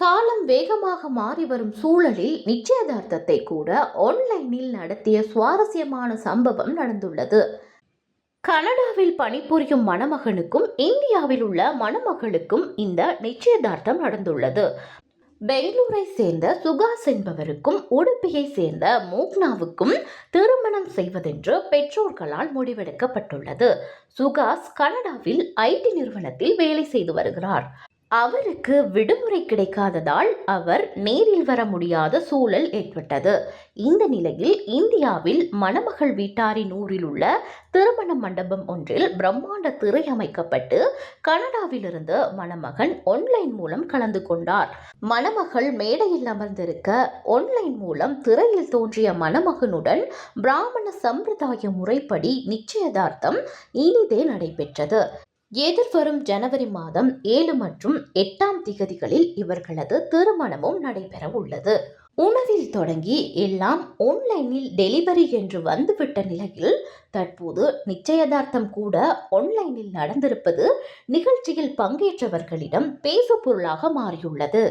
காலம் வேகமாக மாறி வரும் சூழலில் நிச்சயதார்த்தத்தை கூட ஆன்லைனில் நடத்திய சுவாரஸ்யமான சம்பவம் நடந்துள்ளது. கனடாவில் பணிபுரியும் மணமகனுக்கும் இந்தியாவில் உள்ள மணமகளுக்கும் இந்த நிச்சயதார்த்தம் நடந்துள்ளது. பெங்களூரை சேர்ந்த சுகாஸ் என்பவருக்கும் உடுப்பியை சேர்ந்த மோக்னாவுக்கும் திருமணம் செய்வதென்று பெற்றோர்களால் முடிவெடுக்கப்பட்டுள்ளது. சுகாஸ் கனடாவில் ஐடி நிறுவனத்தில் வேலை செய்து வருகிறார். அவருக்கு விடுமுறை கிடைக்காததால் அவர் நேரில் வர முடியாத சூழல் ஏற்பட்டது. இந்த நிலையில் இந்தியாவில் மணமகள் வீட்டாரின் ஊரில் உள்ள திருமண மண்டபம் ஒன்றில் பிரம்மாண்ட திரை அமைக்கப்பட்டு கனடாவிலிருந்து மணமகன் ஆன்லைன் மூலம் கலந்து கொண்டார். மணமகள் மேடையில் அமர்ந்திருக்க ஆன்லைன் மூலம் திரையில் தோன்றிய மணமகனுடன் பிராமண சம்பிரதாய முறைப்படி நிச்சயதார்த்தம் இனிதே நடைபெற்றது. எதிர்வரும் ஜனவரி மாதம் ஏழு மற்றும் எட்டாம் திகதிகளில் இவர்களது திருமணமும் நடைபெற உள்ளது. உணவில் தொடங்கி எல்லாம் ஆன்லைனில் டெலிவரி என்று வந்துவிட்ட நிலையில் தற்போது நிச்சயதார்த்தம் கூட ஆன்லைனில் நடந்திருப்பது நிகழ்ச்சியில் பங்கேற்றவர்களிடம் பேசு பொருளாக மாறியுள்ளது.